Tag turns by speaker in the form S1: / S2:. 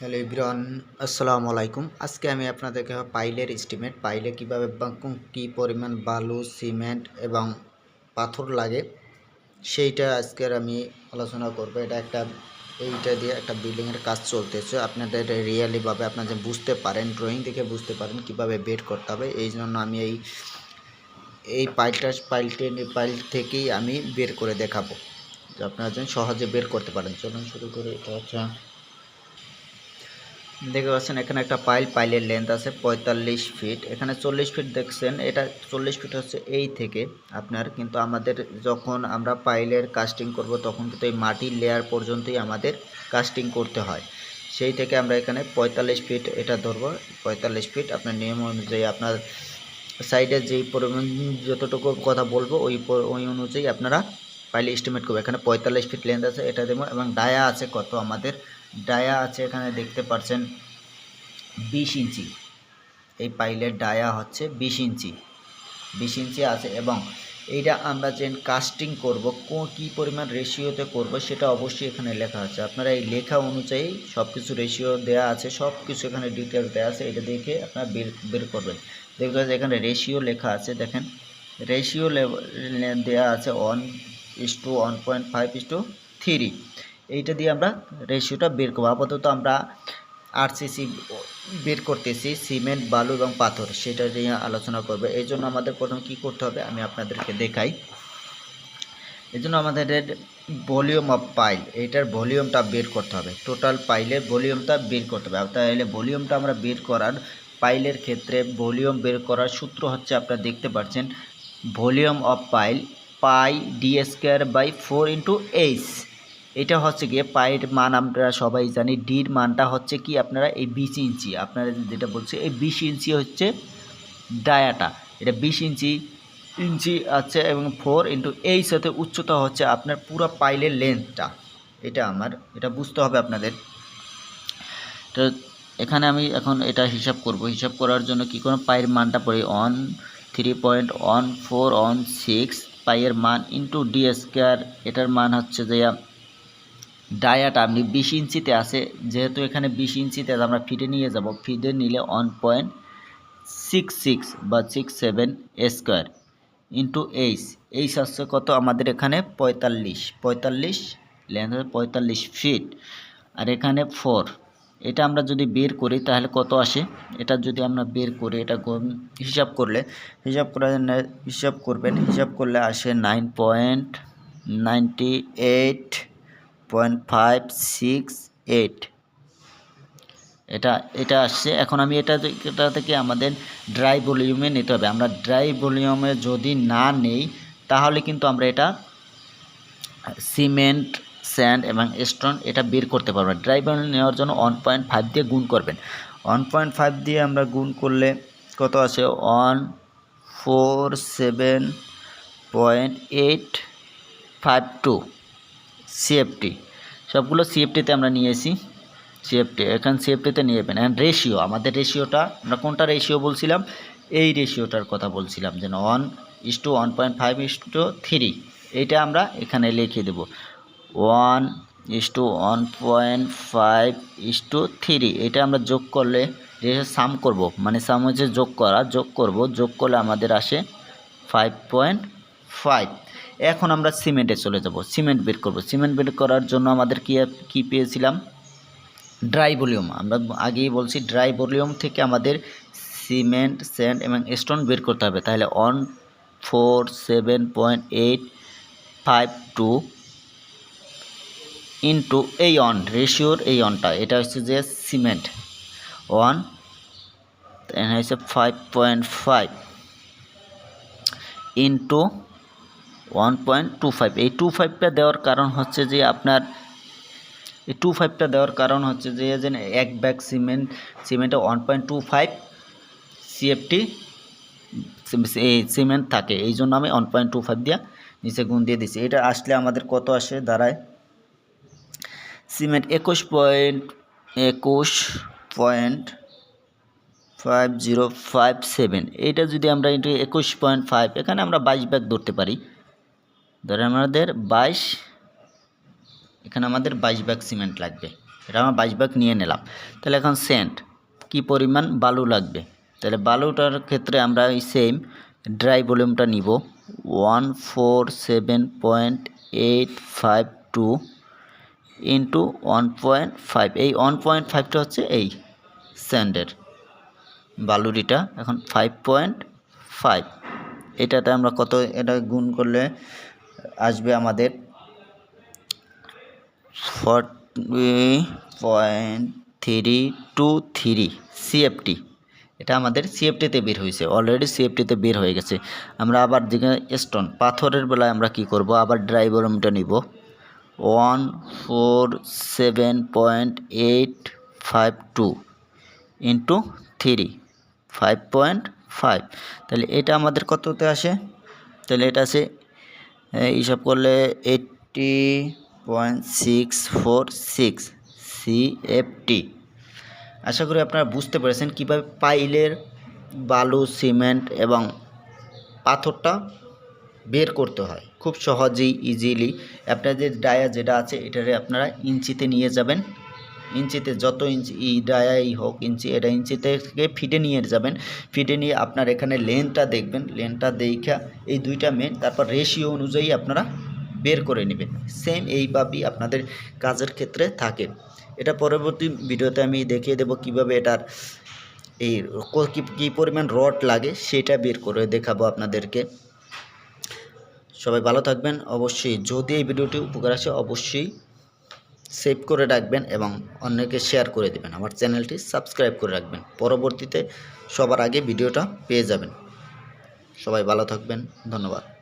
S1: Hello Ibran আসসালামু আলাইকুম। আজকে আমি আপনাদেরকে পাইলের এস্টিমেট পাইলে কীভাবে কী পরিমাণ বালু, সিমেন্ট এবং পাথর লাগে, সেইটা আজকের আমি আলোচনা করব। এটা একটা, এইটা দিয়ে একটা বিল্ডিংয়ের কাজ চলতেছে। আপনাদের রিয়েলিভাবে আপনারা বুঝতে পারেন ড্রয়িং দেখে বুঝতে পারেন কীভাবে বের করতে হবে। এই জন্য আমি এই এই পাইলটা, পাইলটে, পাইল থেকেই আমি বের করে দেখাবো। আপনারা যেন সহজে বের করতে পারেন। চলুন শুরু করে। এটা হচ্ছে দেখতে পাচ্ছেন, এখানে একটা পাইল পাইলের লেন্থ আছে পঁয়তাল্লিশ ফিট এখানে চল্লিশ ফিট দেখছেন, এটা চল্লিশ ফিট হচ্ছে এই থেকে। আপনার কিন্তু আমাদের যখন আমরা পাইলের কাস্টিং করব, তখন কিন্তু এই মাটির লেয়ার পর্যন্তই আমাদের কাস্টিং করতে হয়। সেই থেকে আমরা এখানে পঁয়তাল্লিশ ফিট এটা ধরব। পঁয়তাল্লিশ ফিট আপনার নিয়ম অনুযায়ী আপনার সাইডে যেই পরিমাণ যতটুকু কথা বলব, ওই ওই অনুযায়ী আপনারা পাইলে এস্টিমেট করব। এখানে পঁয়তাল্লিশ ফিট লেন্থ আছে, এটা দেবো। এবং ডায়া আছে কত আমাদের ডায়া আছে এখানে দেখতে পাচ্ছেন বিশ ইঞ্চি। এই পাইলের ডায়া হচ্ছে বিশ ইঞ্চি। বিশ ইঞ্চি আছে এবং এইটা আমরা যে কাস্টিং করব কী পরিমাণ রেশিওতে করব সেটা অবশ্যই এখানে লেখা আছে। আপনারা এই লেখা অনুযায়ী সব কিছু রেশিও দেওয়া আছে সব কিছু এখানে ডিটেলস দেওয়া আছে, এটা দেখে আপনারা বের বের করবেন। দেখতে পাচ্ছেন এখানে রেশিও লেখা আছে, দেখেন। রেশিও দেওয়া আছে one is two one point five is two three এইটা দিয়ে আমরা রেশিওটা বের করব। আপাতত আমরা আরসিসি বের করতেছি সিমেন্ট বালু এবং পাথর, সেটা নিয়ে আলোচনা করবে। এই জন্য আমাদের প্রথম কি করতে হবে, আমি আপনাদেরকে দেখাই। এই জন্য আমাদের ভলিউম অফ পাইল এইটার ভলিউমটা বের করতে হবে। টোটাল পাইলের ভলিউমটা বের করতে হবে। তাহলে ভলিউমটা আমরা বের করার পাইলের ক্ষেত্রে ভলিউম বের করার সূত্র হচ্ছে আপনারা দেখতে পাচ্ছেন volume of pile pi D square by four into H এটা হচ্ছে গিয়ে পায়ের মান আমরা সবাই জানি। ডির মানটা হচ্ছে কি? আপনারা এই বিশ ইঞ্চি, আপনারা যেটা বলছে, এই বিশ ইঞ্চি হচ্ছে ডায়াটা। এটা বিশ ইঞ্চি ইঞ্চি আছে এবং ফোর ইন্টু এই সাথে উচ্চতা হচ্ছে আপনার পুরো পাইলের লেন্থটা এটা আমার, এটা বুঝতে হবে আপনাদের। তো এখানে আমি এখন এটা হিসাব করব। হিসাব করার জন্য কি কোনো পায়ের মানটা পড়ি on three point one four one six পায়ের মান ইন্টু ডি স্কোয়ার এটার মান হচ্ছে যে ডায়াটা আপনি বিশ ইঞ্চিতে আছে, যেহেতু এখানে বিশ ইঞ্চিতে আমরা ফিডে নিয়ে যাব। ফিডে নিলে ওয়ান পয়েন্ট সিক্স সিক্স বা six seven square into H H হচ্ছে কত? আমাদের এখানে পঁয়তাল্লিশ। পঁয়তাল্লিশ লেন্থ পঁয়তাল্লিশ ফিট আর এখানে ফোর এটা আমরা যদি বের করি, তাহলে কত আসে? এটা যদি আমরা বের করি, এটা হিসাব করলে, হিসাব করে হিসাব করবেন। হিসাব করলে আসে nine point ninety eight point five six eight এটা এটা আসছে। এখন আমি এটা এটা থেকে আমাদের ড্রাই ভলিউমে নিতে হবে। আমরা ড্রাই ভলিউমে যদি না নেই, তাহলে কিন্তু আমরা এটা সিমেন্ট স্যান্ড এবং স্টোন এটা বের করতে পারব ড্রাই ভলিউম নেওয়ার জন্য ওয়ান পয়েন্ট ফাইভ দিয়ে গুণ করবেন। ওয়ান পয়েন্ট ফাইভ দিয়ে আমরা গুণ করলে কত আছে? One four seven point eight five two CFT সবগুলো সিএফটিতে আমরা নিয়েছি সিএফটি এখান সিএফটিতে নিয়ে যাবেন অ্যান্ড রেশিও আমাদের রেশিওটা আমরা কোনটা রেশিও বলছিলাম? এই রেশিওটার কথা বলছিলাম যেন one is two one point five is two three এইটা আমরা এখানে লিখে দেব। One is two one point five is two three এটা আমরা যোগ করলে রেশিও সাম করব। মানে সাম হচ্ছে যোগ করা, যোগ করব। যোগ করলে আমাদের আসে ফাইভ পয়েন্ট ফাইভ এখন আমরা সিমেন্টে চলে যাব। সিমেন্ট বের করব। সিমেন্ট বের করার জন্য আমাদের কি কি পেয়েছিলাম? ড্রাই ভলিউম আমরা আগেই বলছি ড্রাই ভলিউম থেকে আমাদের সিমেন্ট স্যান্ড এবং স্টোন বের করতে হবে। তাহলে one four seven point eight five two into এই অন রেশিওর এই অনটা এটা হচ্ছে যে সিমেন্ট ওয়ান হচ্ছে five point five into one point two five এই টু ফাইভটা দেওয়ার কারণ হচ্ছে যে আপনার, এই টু ফাইভটা দেওয়ার কারণ হচ্ছে যে যেন এক bag cement, সিমেন্টে one point two five CFT এই সিমেন্ট থাকে। এই জন্য আমি ওয়ান পয়েন্ট টু ফাইভ দিয়ে নিচে গুণ দিয়ে দিচ্ছি এটা আসলে আমাদের কত আসে? দাঁড়ায়। সিমেন্ট একুশ পয়েন্ট একুশ point five zero five seven এইটা যদি আমরা একুশ পয়েন্ট ফাইভ এখানে আমরা বাইশ ব্যাগ ধরতে পারি। ধরে আমাদের বাইশ, এখানে আমাদের বাইশ ব্যাগ সিমেন্ট লাগবে। এটা আমরা বাইশ ব্যাগ নিয়ে নিলাম। তাহলে এখন সেন্ট, কি পরিমাণ বালু লাগবে? তাহলে বালুটার ক্ষেত্রে আমরা এই সেম ড্রাই ভলিউমটা নিব। One four seven point eight five two into one point five. এই ওয়ান পয়েন্ট ফাইভটা হচ্ছে এই স্যান্ডের বালুরিটা। এখন ফাইভ পয়েন্ট ফাইভ। এটাতে আমরা কত, এটা গুণ করলে আসবে আমাদের forty point three two three CFT এটা আমাদের সিএফটিতে বের হয়েছে। অলরেডি সিএফটিতে বের হয়ে গেছে। আমরা আবার দিকে স্টোন পাথরের বেলায় আমরা কি করব? আবার ড্রাই বরমটা নিব। One four seven point eight five two into three five point five তাহলে এটা আমাদের কততে আসে? তাহলে এটা এই হিসাব করলে eighty point six four six CFT আশা করি আপনারা বুঝতে পেরেছেন কীভাবে পাইলের বালু, সিমেন্ট এবং পাথরটা বের করতে হয়। খুব সহজেই ইজিলি আপনাদের ডায়া যেটা আছে, এটারে আপনারা ইঞ্চিতে নিয়ে যাবেন। ইঞ্চিতে যত ইঞ্চি ই ডায়াই হোক, ইঞ্চি এটা ইঞ্চিতে থেকে ফিটে নিয়ে যাবেন। ফিটে নিয়ে আপনার এখানে লেনটা দেখবেন। লেনটা দেখা এই দুইটা মেন তারপর রেশিও অনুযায়ী আপনারা বের করে নেবেন। সেম এইভাবেই আপনাদের কাজের ক্ষেত্রে থাকে। এটা পরবর্তী ভিডিওতে আমি দেখিয়ে দেবো কীভাবে এটার এই কি কী পরিমাণ রড লাগে, সেটা বের করে দেখাবো আপনাদেরকে। সবাই ভালো থাকবেন। অবশ্যই যদি এই ভিডিওটি উপকার আসে, অবশ্যই সেভ করে রাখবেন এবং অন্যকে শেয়ার করে দেবেন। আমার চ্যানেলটি সাবস্ক্রাইব করে রাখবেন। পরবর্তীতে সবার আগে ভিডিওটা পেয়ে যাবেন। সবাই ভালো থাকবেন। ধন্যবাদ।